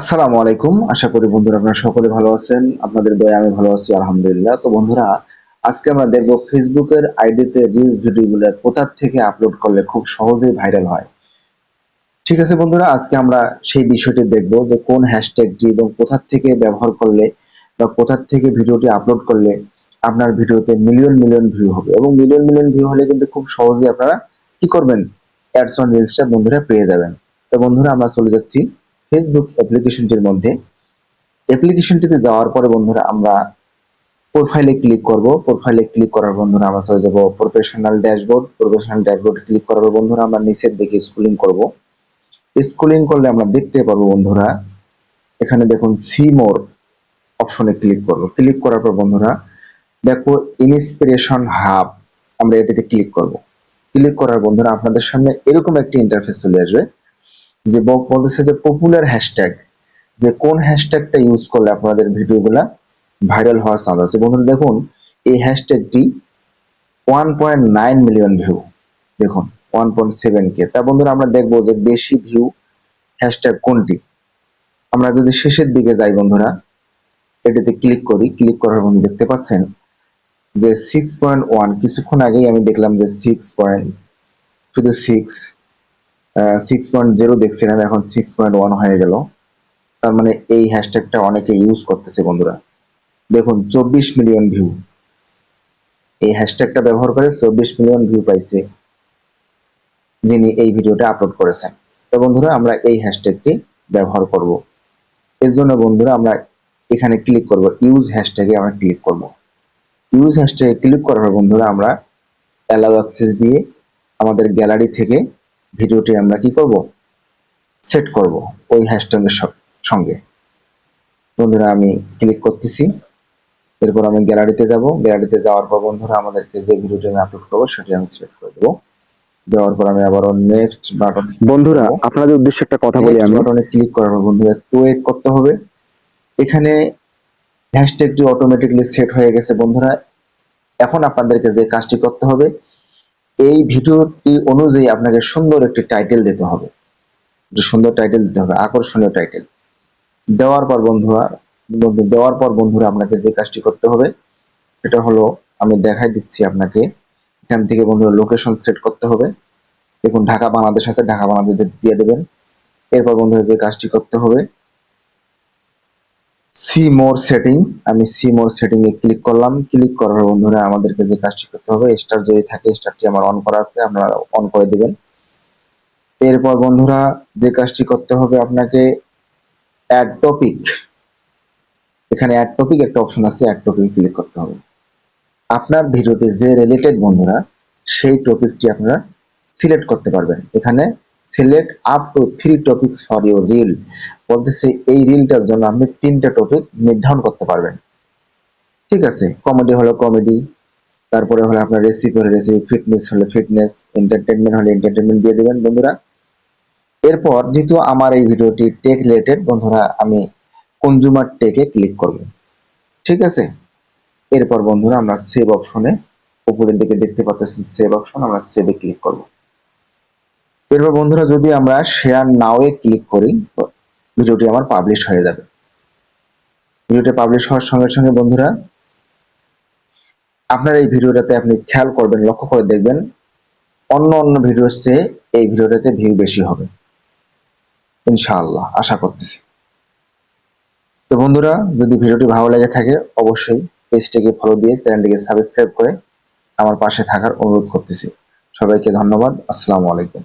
আসসালামু আলাইকুম। আশা করি বন্ধুরা আপনারা সকলে ভালো আছেন। আপনাদের দয়া আমি ভালো আছি, আলহামদুলিল্লাহ। তো বন্ধুরা, আজকে আমরা দেখব ফেসবুকের আইডিতে রিলস ভিডিওগুলো কোথা থেকে আপলোড করলে খুব সহজেই ভাইরাল হয়। ঠিক আছে বন্ধুরা, আজকে আমরা সেই বিষয়টি দেখব যে কোন হ্যাশট্যাগটি এবং কোথা থেকে ব্যবহার করলে বা কোথার থেকে ভিডিওটি আপলোড করলে আপনার ভিডিওতে মিলিয়ন মিলিয়ন ভিউ হবে। এবং মিলিয়ন মিলিয়ন ভিউ হলে কিন্তু খুব সহজেই আপনারা কি করবেন? অ্যাডস অন রিলসটা বন্ধুরা পেয়ে যাবেন। তো বন্ধুরা, আমরা চলে যাচ্ছি ফেসবুক অ্যাপ্লিকেশনটির মধ্যে অ্যাপ্লিকেশনটিতে যাওয়ার পরে বন্ধুরা আমরা প্রোফাইলে ক্লিক করব। প্রোফাইলে ক্লিক করার বন্ধুরা আমরা চলে যাব প্রফেশনাল ড্যাশবোর্ড প্রফেশনাল ড্যাশবোর্ডে ক্লিক করার পর বন্ধুরা আমরা নিচের দিকে স্ক্রলিং করব। স্ক্রলিং করলে আমরা দেখতে পারব বন্ধুরা, এখানে দেখুন সি মোর অপশনে ক্লিক করব। ক্লিক করার পর বন্ধুরা দেখো ইনস্পিরেশন হাব আমরা এটিতে ক্লিক করব। ক্লিক করার বন্ধুরা আপনাদের সামনে এরকম একটি ইন্টারফেস চলে আসবে। যে বক বলতেছে যে পপুলার হ্যাশট্যাগ যে কোন হ্যাশট্যাগটা ইউজ করলে আপনাদের ভিডিওগুলা ভাইরাল হওয়ার চান্স আছে। বন্ধুরা, দেখুন, এই হ্যাশট্যাগটি one point nine million view দেখুন ওয়ান পয়েন্ট সেভেন কে তা বন্ধুরা, আমরা দেখব যে বেশি ভিউ হ্যাশট্যাগ কোনটি। আমরা যদি শেষের দিকে যাই বন্ধুরা, এটিতে ক্লিক করি ক্লিক করার বন্ধু দেখতে পাচ্ছেন যে সিক্স পয়েন্ট ওয়ান কিছুক্ষণ আগেই আমি দেখলাম যে সিক্স পয়েন্ট শুধু সিক্স সিক্স পয়েন্ট জিরো দেখছিলাম, এখন সিক্স পয়েন্ট ওয়ান হয়ে গেল। তার মানে এই হ্যাশট্যাগটা অনেকে ইউজ করতেছে বন্ধুরা। দেখুন, চব্বিশ মিলিয়ন ভিউ এই হ্যাশট্যাগটা ব্যবহার করে চব্বিশ মিলিয়ন ভিউ পাইছে যিনি এই ভিডিওটা আপলোড করেছেন। তো বন্ধুরা, আমরা এই হ্যাশট্যাগটি ব্যবহার করব। এর জন্য বন্ধুরা, আমরা এখানে ক্লিক করব ইউজ হ্যাশট্যাগে আমরা ক্লিক করব। ইউজ হ্যাশট্যাগে ক্লিক করার বন্ধুরা, আমরা অ্যালাউ অ্যাক্সেস দিয়ে আমাদের গ্যালারি থেকে ভিডিওটি আমরা কি করব? সেট করব ওই হ্যাশট্যাগের সঙ্গে। বন্ধুরা আমি ক্লিক করতেছি। এরপর আমি গ্যালারিতে যাব। গ্যালারিতে যাওয়ার পর বন্ধুরা আমাদেরকে যে ভিডিওটি আমি আপলোড করব সেটি আমি সিলেক্ট করে দেবো। দেওয়ার পর আমি আবারও নেক্সট বাটন বন্ধুরা আপনাদের উদ্দেশ্যে একটা কথা বলি আমি। বাটনে ক্লিক করার পর বন্ধুরা একটু ওয়েট করতে হবে। এখানে হ্যাশট্যাগটি অটোমেটিকলি সেট হয়ে গেছে বন্ধুরা। এখন আপনাদেরকে যে কাজটি করতে হবে এই ভিডিওটি অনুযায়ী আপনাকে সুন্দর একটি টাইটেল দিতে হবে। একটি সুন্দর টাইটেল দিতে হবে, আকর্ষণীয় টাইটেল দেওয়ার পর বন্ধুরা, বন্ধু, দেওয়ার পর বন্ধুরা আপনাকে যে কাজটি করতে হবে সেটা হলো আমি দেখাই দিচ্ছি আপনাকে। এখান থেকে বন্ধুরা লোকেশন সেট করতে হবে। দেখুন, ঢাকা, বাংলাদেশ আছে, ঢাকা, বাংলাদেশ দিয়ে দেবেন। এরপর বন্ধুরা যে কাজটি করতে হবে সি মোর সেটিং আমি সি মোর সেটিং এ ক্লিক করলাম। ক্লিক করার বন্ধুরা, আমাদেরকে যে কাজটি করতে হবে স্টার যদি থাকে স্টারটি আমার অন করা আছে, আপনারা অন করে দিবেন। এরপর বন্ধুরা, যে কাজটি করতে হবে আপনাকে অ্যাড টপিক এখানে অ্যাড টপিক একটা অপশন আছে অ্যাড টপিক ক্লিক করতে হবে। আপনার ভিডিওতে যে রিলেটেড বন্ধুরা, সেই টপিকটি আপনারা সিলেক্ট করতে পারবেন। এখানে select up to three topics for your reel বলতেছে, এই রিলটার জন্য আপনি তিনটা টপিক নির্ধারণ করতে পারবেন। ঠিক আছে কমেডি হলো কমেডি তারপরে হলো আপনার রেসিপি হলে রেসিপি ফিটনেস হলে ফিটনেস এন্টারটেনমেন্ট হলে এন্টারটেনমেন্ট দিয়ে দেবেন বন্ধুরা। এরপর যেহেতু আমার এই ভিডিওটি টেক রিলেটেড বন্ধুরা, আমি কনজুমার টেকে ক্লিক করব। ঠিক আছে? এরপর বন্ধুরা, আমরা সেভ অপশনে উপরের দিকে দেখতে পাচ্ছেন সেভ অপশন আমরা সেভে ক্লিক করব। এরপর বন্ধুরা, যদি আমরা শেয়ার নাও এ ক্লিক করি ভিডিওটি আমার পাবলিশ হয়ে যাবে। ভিডিওটি পাবলিশ হওয়ার সঙ্গে সঙ্গে বন্ধুরা, আপনার এই ভিডিওটাতে আপনি খেয়াল করবেন, লক্ষ্য করে দেখবেন, অন্য অন্য ভিডিওর চেয়ে এই ভিডিওটাতে ভিউ বেশি হবে। ইনশাআল্লাহ, আশা করতেছি। তো বন্ধুরা, যদি ভিডিওটি ভালো লেগে থাকে, অবশ্যই পেজটিকে ফলো দিয়ে চ্যানেলটিকে সাবস্ক্রাইব করে আমার পাশে থাকার অনুরোধ করতেছি। সবাইকে ধন্যবাদ, আসসালামু আলাইকুম।